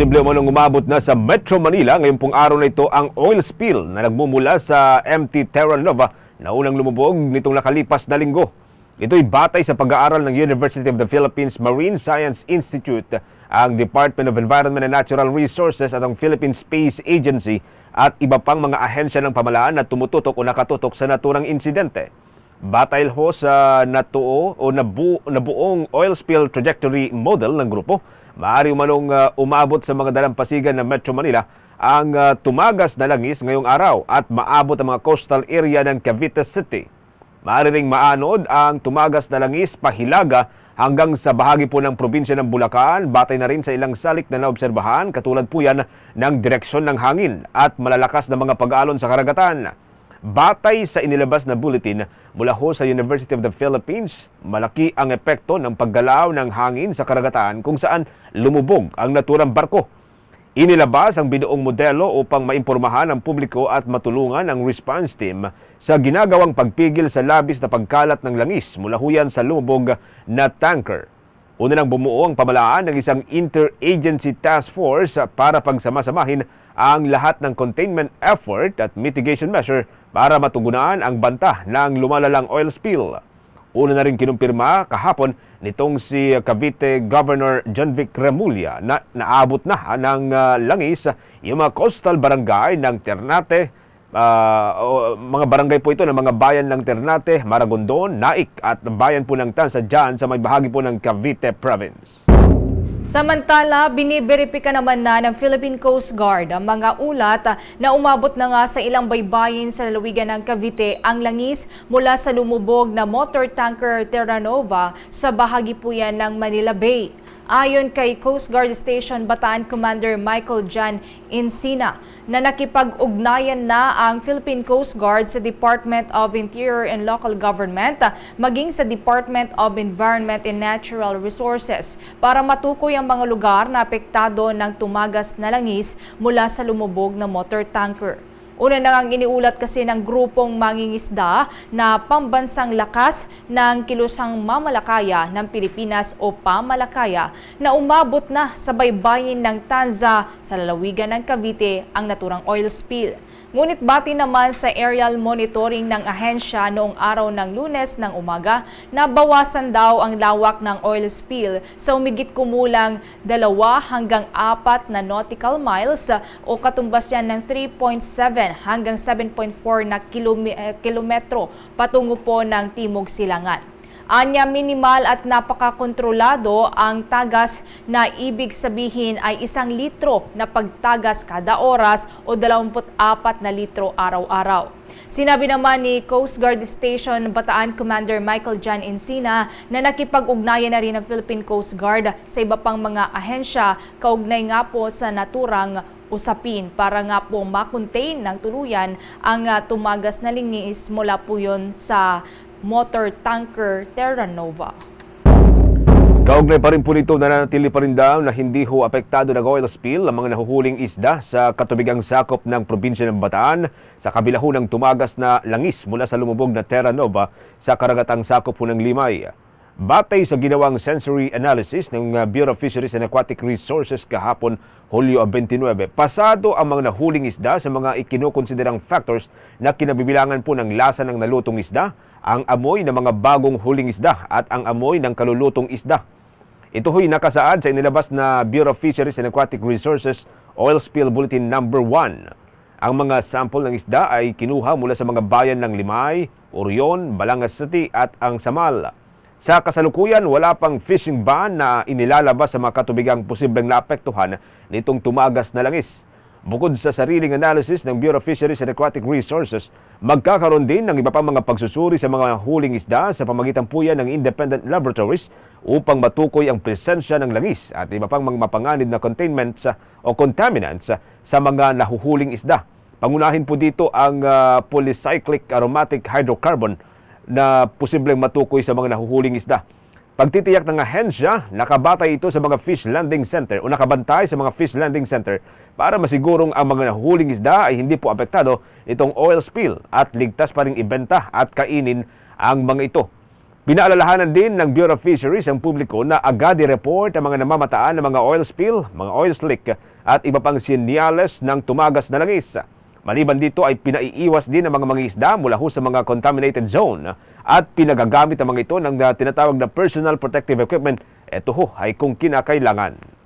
Posible umanong umabot na sa Metro Manila ngayong pong araw na ito ang oil spill na nagmumula sa MT Terra Nova na unang lumubog nitong nakalipas na linggo. Ito'y batay sa pag-aaral ng University of the Philippines Marine Science Institute, ang Department of Environment and Natural Resources at ang Philippine Space Agency at iba pang mga ahensya ng pamalaan na tumututok o nakatutok sa naturang insidente. Batay ho sa natuo o nabu, nabuong oil spill trajectory model ng grupo, maaari umanong uh, umabot sa mga dalampasigan ng Metro Manila ang uh, tumagas na langis ngayong araw at maabot ang mga coastal area ng Cavite City. Maaari ring maanod ang tumagas na langis pahilaga hanggang sa bahagi po ng probinsya ng Bulacan, batay na rin sa ilang salik na naobserbahan, katulad po yan ng direksyon ng hangin at malalakas na mga pag-aalon sa karagatan. Batay sa inilabas na bulletin mula ho sa University of the Philippines, malaki ang epekto ng paggalaw ng hangin sa karagatan kung saan lumubog ang naturang barko. Inilabas ang binuong modelo upang maimpormahan ang publiko at matulungan ang response team sa ginagawang pagpigil sa labis na pagkalat ng langis mula huyan sa lumubog na tanker. Una nang bumuo ang pamalaan ng isang interagency task force para pagsamasamahin ang lahat ng containment effort at mitigation measure para matugunan ang banta ng lumalalang oil spill. Una na rin kinumpirma kahapon nitong si Cavite Governor John Vic Remulla na naabot na ng uh, langis yung mga coastal barangay ng Ternate, uh, mga barangay po ito ng mga bayan ng Ternate, Maragondon, Naik at bayan po ng Tansa dyan sa may bahagi po ng Cavite Province. Samantala, biniberipika naman na ng Philippine Coast Guard ang mga ulat na umabot na nga sa ilang baybayin sa lalawigan ng Cavite ang langis mula sa lumubog na motor tanker Terra Nova sa bahagi po yan ng Manila Bay. Ayon kay Coast Guard Station Bataan Commander Michael John Encina na nakipag-ugnayan na ang Philippine Coast Guard sa Department of Interior and Local Government maging sa Department of Environment and Natural Resources para matukoy ang mga lugar na apektado ng tumagas na langis mula sa lumubog na motor tanker. Una na ngang iniulat kasi ng grupong mangingisda na pambansang lakas ng kilusang mamalakaya ng Pilipinas o pamalakaya na umabot na sa baybayin ng Tanza sa lalawigan ng Cavite ang naturang oil spill. Ngunit bati naman sa aerial monitoring ng ahensya noong araw ng lunes ng umaga na bawasan daw ang lawak ng oil spill sa umigit kumulang dalawa hanggang apat na nautical miles o katumbas yan ng 3.7 hanggang 7.4 na eh, kilometro patungo po ng Timog Silangan. Anya minimal at napakakontrolado ang tagas na ibig sabihin ay isang litro na pagtagas kada oras o 24 na litro araw-araw. Sinabi naman ni Coast Guard Station Bataan Commander Michael John Encina na nakipag-ugnayan na rin ng Philippine Coast Guard sa iba pang mga ahensya kaugnay nga po sa naturang usapin para nga po makontain ng tuluyan ang ah, tumagas na lingis mula po yun sa motor tanker Terra Nova. Kaugnay pa rin po nito, nananatili pa rin daw na hindi ho apektado ng oil spill ang mga nahuhuling isda sa katubigang sakop ng probinsya ng Bataan sa kabila ho ng tumagas na langis mula sa lumubog na Terra Nova sa karagatang sakop ho ng Limay. Batay sa ginawang sensory analysis ng Bureau of Fisheries and Aquatic Resources kahapon, Hulyo 29, pasado ang mga nahuling isda sa mga ikinukonsiderang factors na kinabibilangan po ng lasa ng nalutong isda, ang amoy ng mga bagong huling isda at ang amoy ng kalulutong isda. Ito ho'y nakasaad sa inilabas na Bureau of Fisheries and Aquatic Resources Oil Spill Bulletin Number 1. Ang mga sample ng isda ay kinuha mula sa mga bayan ng Limay, Orion, Balangas City at ang Samal. Sa kasalukuyan, wala pang fishing ban na inilalabas sa mga katubigang posibleng naapektuhan nitong tumagas na langis. Bukod sa sariling analysis ng Bureau of Fisheries and Aquatic Resources, magkakaroon din ng iba pang mga pagsusuri sa mga huling isda sa pamagitan po yan ng independent laboratories upang matukoy ang presensya ng langis at iba pang mga mapanganib na containments uh, o contaminants uh, sa mga nahuhuling isda. Pangunahin po dito ang uh, polycyclic aromatic hydrocarbon na posibleng matukoy sa mga nahuhuling isda. Pagtitiyak ng ahensya, nakabatay ito sa mga fish landing center o nakabantay sa mga fish landing center para masigurong ang mga nahuhuling isda ay hindi po apektado nitong oil spill at ligtas pa rin ibenta at kainin ang mga ito. Pinaalalahanan din ng Bureau of Fisheries ang publiko na agad i-report ang mga namamataan ng mga oil spill, mga oil slick at iba pang sinyales ng tumagas na langis. Maliban dito ay pinaiiwas din ang mga mangisda mula ho sa mga contaminated zone at pinagagamit ang mga ito ng uh, tinatawag na personal protective equipment. Ito ho ay kung kinakailangan.